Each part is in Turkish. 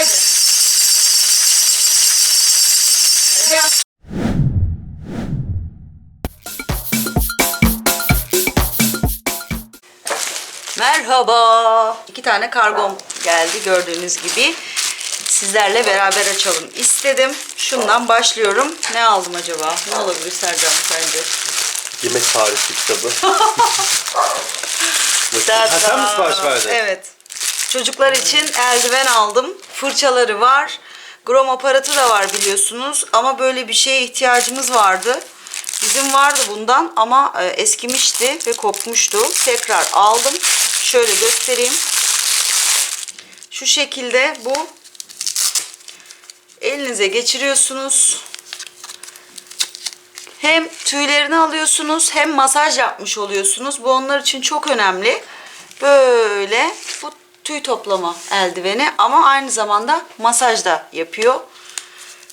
Haydi. Merhaba. İki tane kargom geldi gördüğünüz gibi. Sizlerle beraber açalım istedim. Şundan başlıyorum. Ne aldım acaba? Ne olabilir Sercan sence? Yemek tarifi kitabı. Ta ha, sen mi sipariş verdin? Evet. Çocuklar için eldiven aldım. Fırçaları var. Grom aparatı da var biliyorsunuz. Ama böyle bir şeye ihtiyacımız vardı. Bizim vardı bundan ama e, eskimişti ve kopmuştu. Tekrar aldım. Şöyle göstereyim. Şu şekilde bu elinize geçiriyorsunuz. Hem tüylerini alıyorsunuz hem masaj yapmış oluyorsunuz. Bu onlar için çok önemli. Böyle tüy toplama eldiveni ama aynı zamanda masaj da yapıyor.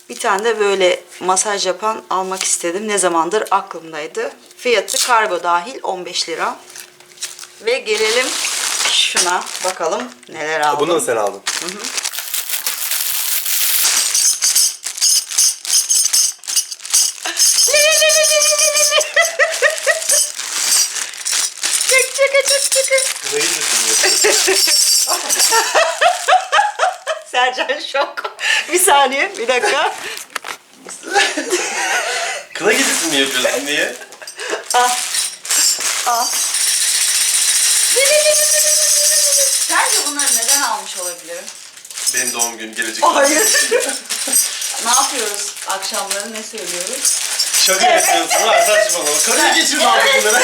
Bir tane de böyle masaj yapan almak istedim. Ne zamandır aklımdaydı. Fiyatı kargo dahil 15 lira. Ve gelelim şuna bakalım neler aldım. Bunu da sen aldın. Çık çık çık çık. Sercan şok. Bir saniye, bir dakika. Kına gecesi mi yapıyorsun niye? Al. Al. Sence bunları neden almış olabilirim? Benim doğum günüm gelecek. Hayır. ne yapıyoruz? Akşamları ne söylüyoruz? Şaka yapıyorsun ha saçmalama. Kına geçirdin abi bunları.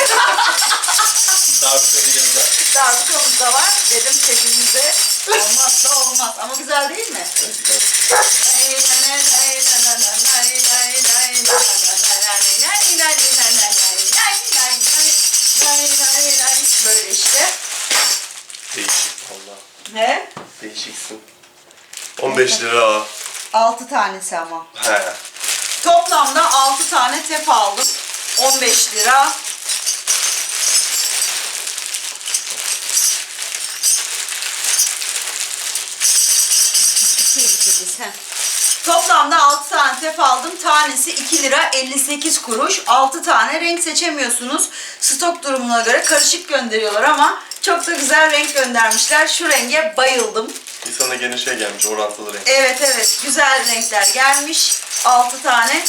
Darbukanın yanına. Darbukamız da var. Dedim çekimimize olmazsa olmaz. Ama güzel değil mi? Böyle işte. Değişik valla. He? Değişiksin. 15 lira. 6 tanesi ama. He. Toplamda 6 tane tep aldım. 15 lira. Toplamda 6 tane tep aldım. Tanesi 2 lira 58 kuruş. 6 tane renk seçemiyorsunuz. Stok durumuna göre karışık gönderiyorlar ama çok da güzel renk göndermişler. Şu renge bayıldım. Bir sana gene şey gelmiş orantılı renk. Evet evet güzel renkler gelmiş. 6 tane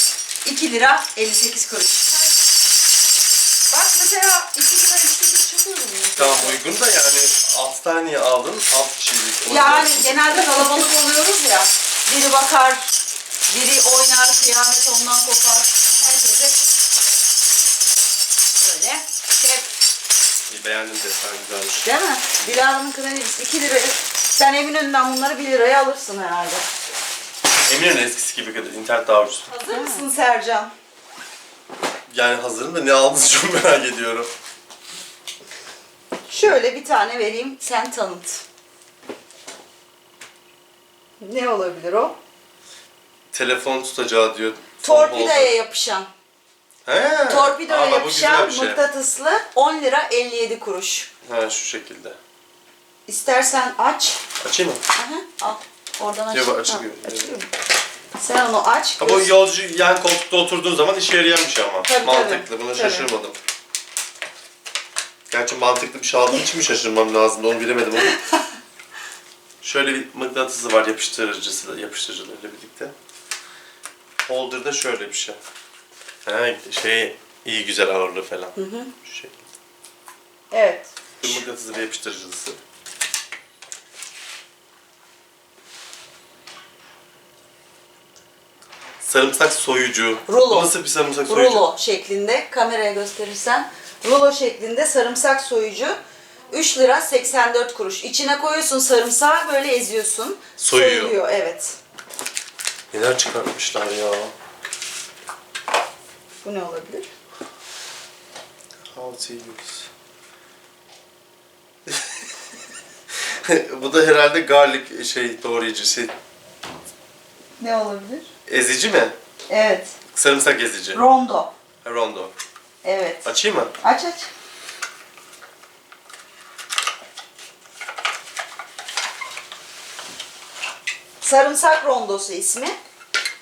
2 lira 58 kuruş. Bak mesela 2 lira 58 çok uygun. Da yani 6 tane aldın? 6 kişilik. Yani genelde kalabalık oluyoruz ya. Biri bakar, biri oynar, kıyamet ondan kopar. Herkese böyle İyi, Beğendim desen güzelmiş. değil mi? Dilara'nın kredisi 2 lira. Sen evin önünden bunları 1 liraya alırsın herhalde. Eminönü eskisi gibi kadar internet daha ucuz. Hazır mısın Sercan? Yani hazırım da ne aldınız çok merak ediyorum. Şöyle bir tane vereyim, sen tanıt. Ne olabilir o? Telefon tutacağı diyor. Torpidoya yapışan. He. Torpidoya bu yapışan güzel bir şey. mıknatıslı 10 lira 57 kuruş. Ha şu şekilde. İstersen aç. Açayım mı? Aha, al. Oradan aç. Yok, açılıyor. Ha, açılıyor mu? Sen onu aç. Ha bu göz- yolcu yan koltukta oturduğun zaman işe yarayan bir şey ama. Tabii, mantıklı. tabii. Buna Tabii. şaşırmadım. Gerçi mantıklı bir şey aldığım için mi şaşırmam lazımdı onu bilemedim ama. şöyle bir mıknatısı var yapıştırıcısı da yapıştırıcılarıyla birlikte. Holder'da şöyle bir şey. Ha, şey iyi güzel ağırlığı falan. Şu şekilde. Evet. Bir mıknatısı ve yapıştırıcısı. Sarımsak soyucu. Rulo. Nasıl bir sarımsak soyucu? Rulo şeklinde. Kameraya gösterirsen. Rulo şeklinde sarımsak soyucu. 3 lira 84 kuruş. İçine koyuyorsun sarımsağı böyle eziyorsun. Soyuyor. Soyuluyor evet. Neler çıkartmışlar ya. Bu ne olabilir? How to use. Bu da herhalde garlic şey doğrayıcı şey. Ne olabilir? Ezici mi? Evet. Sarımsak ezici. Rondo. Ha, Rondo. Evet. Açayım mı? Aç aç. Sarımsak rondosu ismi.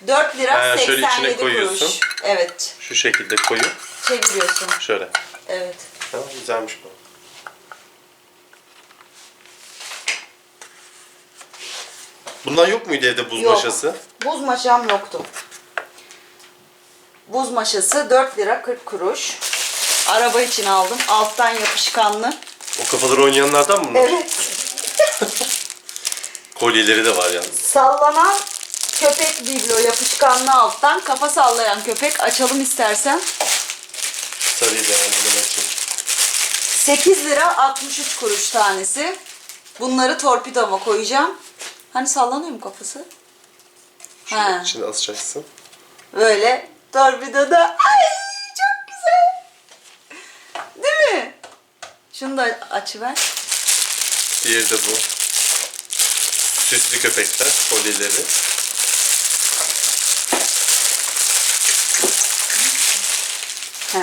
4 lira Ha, şöyle içine 87 koyuyorsun. kuruş. Evet. Şu şekilde koyup Çeviriyorsun. şöyle. Evet. Ha, güzelmiş bu. Bundan yok muydu evde buz Yok. maşası? Buz maşam yoktu. Buz maşası 4 lira 40 kuruş. Araba için aldım. Alttan yapışkanlı. O kafaları oynayanlardan mı bunlar? Evet. Kolyeleri de var yalnız. Sallanan köpek biblo yapışkanlı alttan. Kafa sallayan köpek. Açalım istersen. Sarıyı beğendim onun için. 8 lira 63 kuruş tanesi. Bunları torpidoma koyacağım. Hani sallanıyor mu kafası? Şöyle Ha. içine asacaksın. Böyle torpidoda. Ay çok güzel. Değil mi? Şunu da açıver. Diğeri de bu. Süslü köpekler, kolyeleri. He.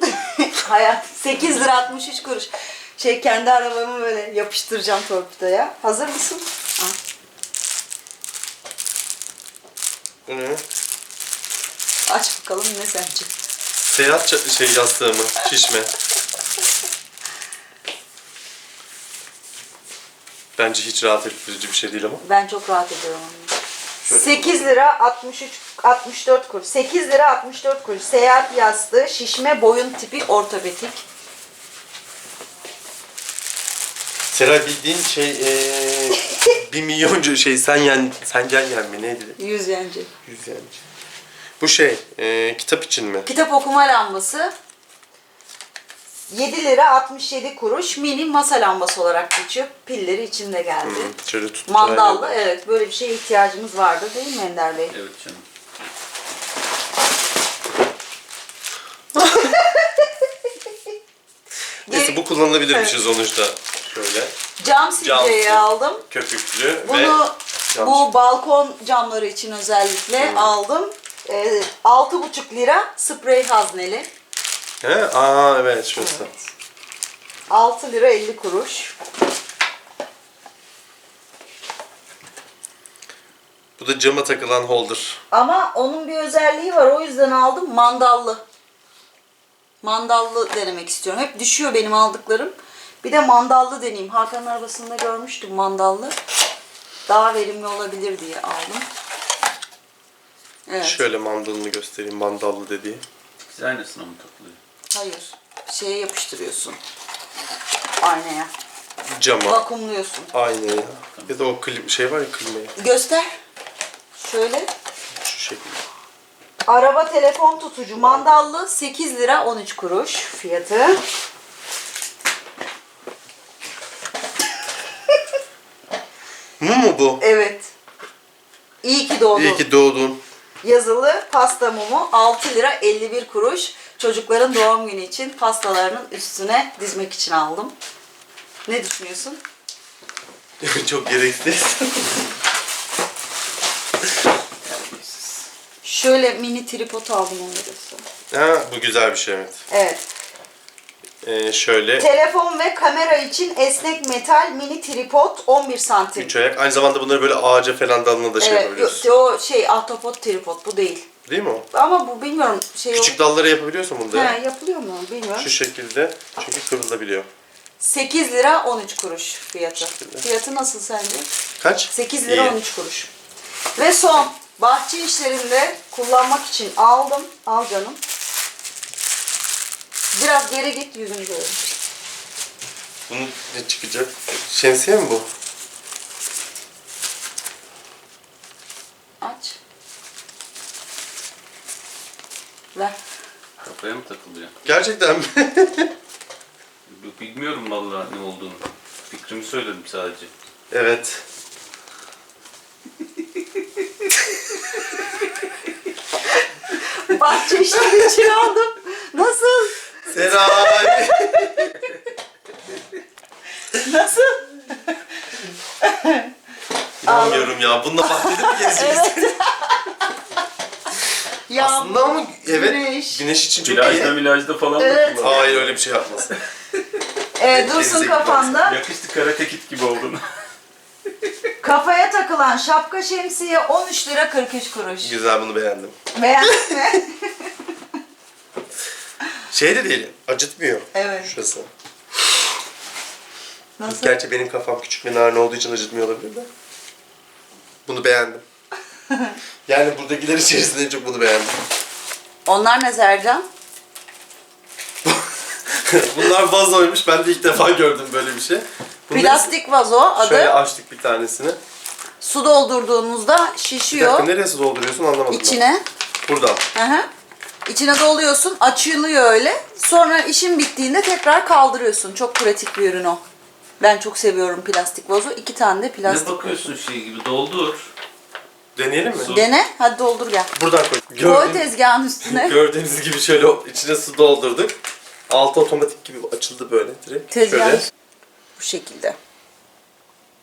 Hayat 8 lira 63 kuruş. Şey kendi arabamı böyle yapıştıracağım torpidoya. Hazır mısın? Ne? Aç bakalım ne sence? Seyahat ça- şey yastığı mı? Şişme. Bence hiç rahat ettirici bir şey değil ama. Ben çok rahat ediyorum onunla. Şöyle 8 lira 63 64 kuruş. 8 lira 64 kuruş. Seyahat yastığı, şişme boyun tipi ortopedik. Seray bildiğin şey eee bir milyoncu şey sen yen sen gel yen mi neydi? 100 yenci. Yüz yenci. Bu şey eee, kitap için mi? Kitap okuma lambası 7 lira 67 kuruş mini masa lambası olarak geçiyor. Pilleri içinde geldi. Hı, Şöyle tut. Mandallı evet böyle bir şeye ihtiyacımız vardı değil mi Ender Bey? Evet canım. Neyse bu kullanılabilir bir şey sonuçta. Şöyle Cam sileceği Cam. aldım. köpüklü ve Bunu bu balkon camları için özellikle aldım. Ee, 6,5 lira sprey hazneli. He? Aa evet şurası. 6 lira 50 kuruş. Bu da cama takılan holder. Ama onun bir özelliği var. O yüzden aldım. Mandallı. Mandallı denemek istiyorum. Hep düşüyor benim aldıklarım. Bir de mandallı deneyeyim. Hakan'ın arabasında görmüştüm mandallı. Daha verimli olabilir diye aldım. Evet. Şöyle mandalını göstereyim mandallı dediği. Siz aynısına mı takılıyor? Hayır. Şeye yapıştırıyorsun. Aynaya. Cama, Vakumluyorsun. aynaya. Ya da o klim şey var ya klimayı. Göster. Şöyle. Şu şekilde. Araba telefon tutucu mandallı 8 lira 13 kuruş fiyatı. Mu mu bu? Evet. İyi ki doğdun. İyi ki doğdun. Yazılı pasta mumu 6 lira 51 kuruş. Çocukların doğum günü için pastalarının üstüne dizmek için aldım. Ne düşünüyorsun? Çok gereksiz. Şöyle mini tripod aldım onu da ha, bu güzel bir şey evet. Evet. Ee, şöyle Telefon ve kamera için esnek metal mini tripod 11 santim. üç ayak. Aynı zamanda bunları böyle ağaca falan dalına da şey Evet, yapabiliyorsun. yo- o şey ahtapot tripod bu değil. Değil mi o? Ama bu bilmiyorum şey Küçük dallara yapabiliyorsun bunu da. He, yapılıyor mu bilmiyorum. Şu şekilde. Çünkü kırılabiliyor. 8 lira 13 kuruş fiyatı. Fiyatı nasıl sence? Kaç? 8 lira İyi. 13 kuruş. Ve son bahçe işlerinde kullanmak için aldım. Al canım. Biraz geri git yüzünü görelim. Bunun ne çıkacak? Şemsiye mi bu? Aç. Ver. Kafaya mı takılıyor? Gerçekten mi? Bilmiyorum vallahi ne olduğunu. Fikrimi söyledim sadece. evet. Bahçe işleri için aldım. Nasıl? Seray. Nasıl? İnanmıyorum ya. Bununla bahçede mi gezeceğiz? Yağmur, Aslında ama evet. güneş. Güneş için çok Plajda iyi. milajda falan da Evet. kullanıyor. Hayır öyle bir şey yapmasın. Ee, dursun kafanda. Yakıştı karate kit gibi oldun. Kafaya takılan şapka şemsiye 13 lira 43 kuruş. Güzel bunu beğendim. Beğendin mi? Şey de değil, acıtmıyor. Evet. Şurası. Nasıl? Gerçi benim kafam küçük ve narin olduğu için acıtmıyor olabilir de. Bunu beğendim. yani buradakiler içerisinde en çok bunu beğendim. Onlar ne Sercan? Bunlar vazoymuş. Ben de ilk defa gördüm böyle bir şey. Bunları Plastik vazo adı. Şöyle açtık bir tanesini. Su doldurduğunuzda Bir dakika şişiyor. neresi dolduruyorsun anlamadım. ben. İçine. Buradan. Hı hı. İçine doluyorsun, açılıyor öyle. Sonra işin bittiğinde tekrar kaldırıyorsun. Çok pratik bir ürün o. Ben çok seviyorum plastik vazo. İki tane de ne plastik. bakıyorsun şey gibi doldur. Deneyelim mi? Su. Dene, hadi doldur gel. Buradan koy. Koy Gördüğün- tezgahın üstüne. gördüğünüz gibi şöyle içine su doldurduk. Altı otomatik gibi açıldı böyle direkt. Tezgah Şöyle. bu şekilde.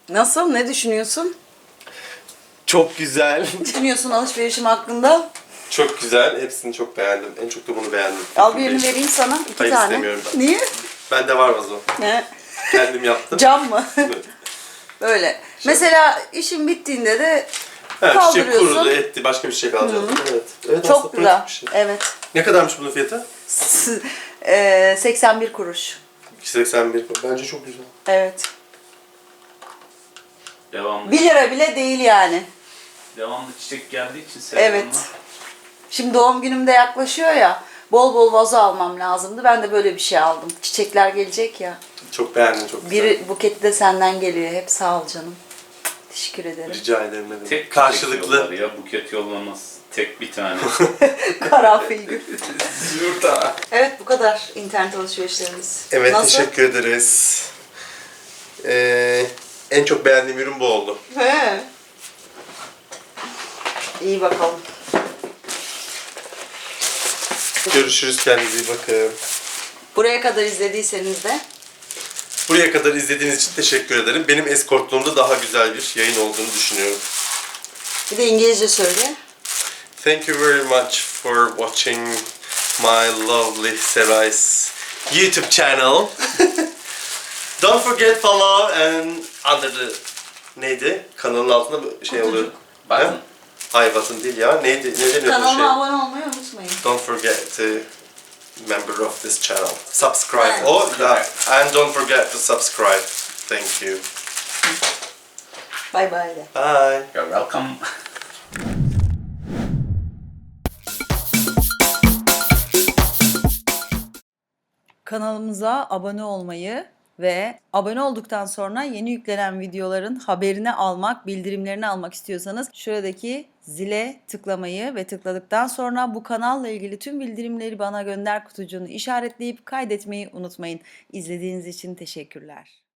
Nasıl? Ne düşünüyorsun? Çok güzel. Ne düşünüyorsun alışverişim hakkında? Çok güzel. Hepsini çok beğendim. En çok da bunu beğendim. Al birini vereyim sana. iki Hayır, tane. istemiyorum ben. Niye? Bende var vazo. Ne? Kendim yaptım. Cam mı? Evet. Böyle. Mesela işin bittiğinde de Ha, çiçek kaldırıyorsun. kurudu etti. Başka bir şey kalacak. Evet. evet çok güzel. bir şey. Evet. Ne kadarmış bunun fiyatı? Eee, 81 kuruş. 281. Bence çok güzel. Evet. Devamlı, 1 lira bile değil yani. devamlı çiçek geldiği için seviyorum Evet. Şimdi doğum günüm de yaklaşıyor ya. Bol bol vazo almam lazımdı. Ben de böyle bir şey aldım. Çiçekler gelecek ya. Çok beğendim çok güzel. Bir buketi de senden geliyor. Hep sağ ol canım. Teşekkür ederim. Rica ederim. ne demek. tek Karşılıklı. Karşılıklı. ya buket yollamaz. Tek bir tane. Karanfil gül. Yurda. Evet bu kadar internet alışverişlerimiz. Evet Nasıl? teşekkür ederiz. Ee, en çok beğendiğim ürün bu oldu. He. İyi bakalım. Görüşürüz kendinize iyi bakın. Buraya kadar izlediyseniz de Buraya kadar izlediğiniz için teşekkür ederim. Benim eskortluğumda daha güzel bir yayın olduğunu düşünüyorum. bir de İngilizce söyle. Thank you very much for watching my lovely Seray's YouTube channel. Don't forget follow and under the neydi? Kanalın altında şey oluyor. Button. He? Hayır button değil ya. Neydi? Ne deniyordu o şey? Kanalıma abone olmayı unutmayın. Don't forget to member of this channel. Subscribe. Evet. Oh, yeah. and don't forget to subscribe. Thank you. Bay bay de. Bye. You're welcome. Kanalımıza abone olmayı ve abone olduktan sonra yeni yüklenen videoların haberini almak, bildirimlerini almak istiyorsanız şuradaki zile tıklamayı ve tıkladıktan sonra bu kanalla ilgili tüm bildirimleri bana gönder kutucuğunu işaretleyip kaydetmeyi unutmayın. İzlediğiniz için teşekkürler.